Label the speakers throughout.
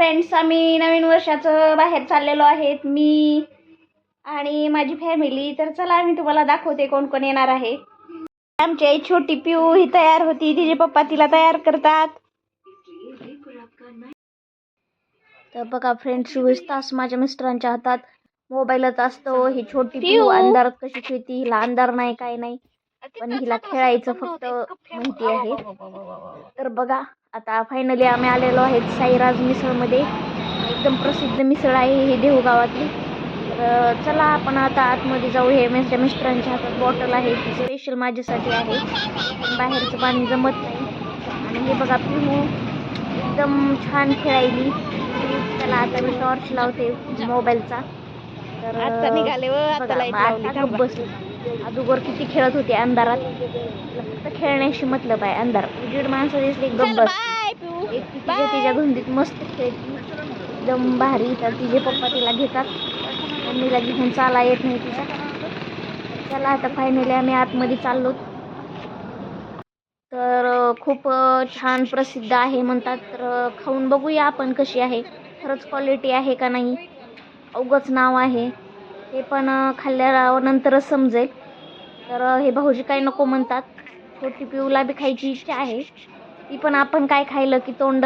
Speaker 1: Friends आम्ही नवीन वर्षाचं बाहेर चाललेलो आहेत मी आणि माझी फॅमिली तर चला मी तुम्हाला दाखवते कोण कोण येणार आहे. आमची आई छोटी पिऊ ही तयार होती. तिचे पप्पा तिला तयार करतात. तर बघा फ्रेंड्स चोवीस तास माझ्या मिस्टरांच्या हातात मोबाईलच असतो. ही छोटी पिऊ अंधारात कशी खेळती? हिला अंधार नाही काय नाही. पण हिला खेळायचं फक्त माहिती आहे. तर बघा आता फायनली आम्ही आलेलो आहेत साईराज मिसळमध्ये. एकदम प्रसिद्ध मिसळ आहे ही देहू गावातली तर चला आपण आता आतमध्ये जाऊ. हे माझ्या मिस्टरांच्या हातात बॉटल आहे. ती स्पेशल माझ्यासाठी आहे. बाहेरचं पाणी जमत नाही. आणि हे बघा पिहू एकदम छान खेळायली. त्याला आता मी टॉर्च लावते मोबाईलचा. तर
Speaker 2: आता निघाले
Speaker 1: बसली. अगोदर किती खेळत होते अंधारात? फक्त खेळण्याशी मतलब आहे अंधार. उजेड माणसं दिसली गप्प बस.
Speaker 2: बाय पिऊ.
Speaker 1: एक तिच्या तिच्या धुंदीत मस्त खेळती. एकदम भारी. तर तिचे पप्पा तिला घेतात. मम्मीला घेऊन चाला येत नाही तिच्या. चला आता फायनली आम्ही आतमध्ये चाललो. तर खूप छान प्रसिद्ध आहे म्हणतात. तर खाऊन बघूया आपण कशी आहे. खरंच क्वालिटी आहे का नाही? अवघंच नाव आहे. ते पण खाल्ल्या खाल्ल्यानंतरच समजेल. तर हे भाऊजी काही नको म्हणतात. छोटी पिऊला बी खायची इच्छा आहे. ती पण आपण काय खायलं की तोंड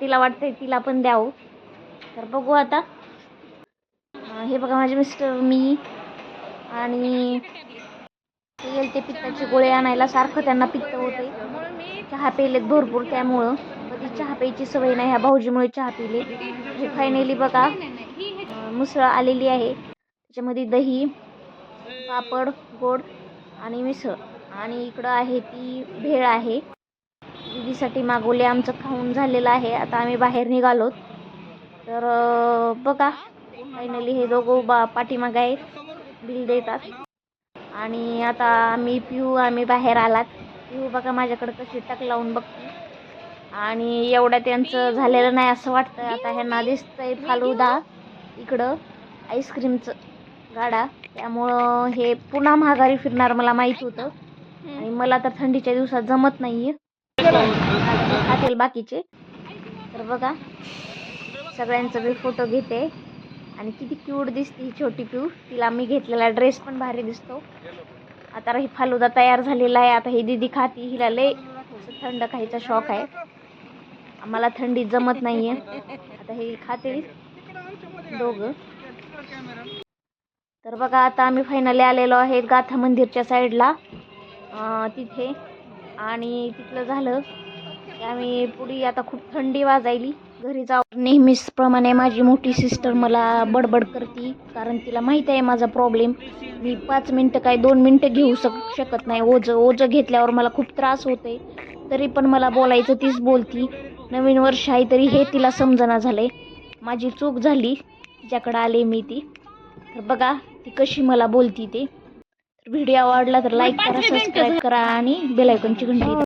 Speaker 1: तिला वाटतंय तिला पण द्यावं. तर बघू आता. हे बघा माझे मिस्टर मी आणि ते ते पित्ताची गोळे आणायला. सारखं त्यांना पित्त होते चहा पेलेत भरपूर त्यामुळं. कधी चहा प्यायची सवय नाही ह्या भाऊजीमुळे चहा पिले. हे फायनली बघा. मुसळ आलेली आहे. त्याच्यामध्ये दही पापड गोड आणि मिसळ. आणि इकडं आहे ती भेळ आहे. दीदीसाठी मागवले आमचं खाऊन झालेलं आहे. आता आम्ही बाहेर निघालो. तर बघा फायनली हे दोघं बा पाठीमाग आहेत. बिल देतात. आणि आता आम्ही पिऊ आम्ही बाहेर आलात. पिऊ बघा माझ्याकडे कशी टक लावून बघते. आणि एवढं त्यांचं झालेलं नाही असं वाटतं आता ह्यांना दिसतंय फालुदा. इकडं आईस्क्रीमचं गाडा. त्यामुळं हे पुन्हा महागारी फिरणार मला माहीत होतं. आणि मला तर थंडीच्या दिवसात जमत नाही आहे खातील बाकीचे. तर बघा सगळ्यांचं मी फोटो घेते. आणि किती क्यूट दिसते ही छोटी पिऊ. तिला मी घेतलेला ड्रेस पण भारी दिसतो. आता ही फालुदा तयार झालेला आहे. आता ही दीदी खाती. हिला लय असं थंड खायचा शौक आहे. आम्हाला थंडी जमत नाही आहे आता हे खाते. दोघं. तर बघा आता आम्ही फायनली आलेलो आहे गाथा मंदिरच्या साईडला तिथे. आणि तिथलं झालं की आम्ही पुढे आता खूप थंडी वाजायली. घरी जाऊ. नेहमीचप्रमाणे माझी मोठी सिस्टर मला बडबड करते कारण तिला माहीत आहे माझा प्रॉब्लेम मी पाच मिनटं काय दोन मिनटं घेऊ शक शकत नाही. ओझं ओझं घेतल्यावर मला खूप त्रास होते तरी पण मला बोलायचं तीच बोलती. नवीन वर्ष आहे तरी हे तिला समजना झालंय. माझी चूक झाली. तिच्याकडं आले मी ती. तर बघा ती कशी मला बोलती ते तर व्हिडिओ आवडला तर लाईक करा सबस्क्राईब करा आणि बेलायकनची घंटी.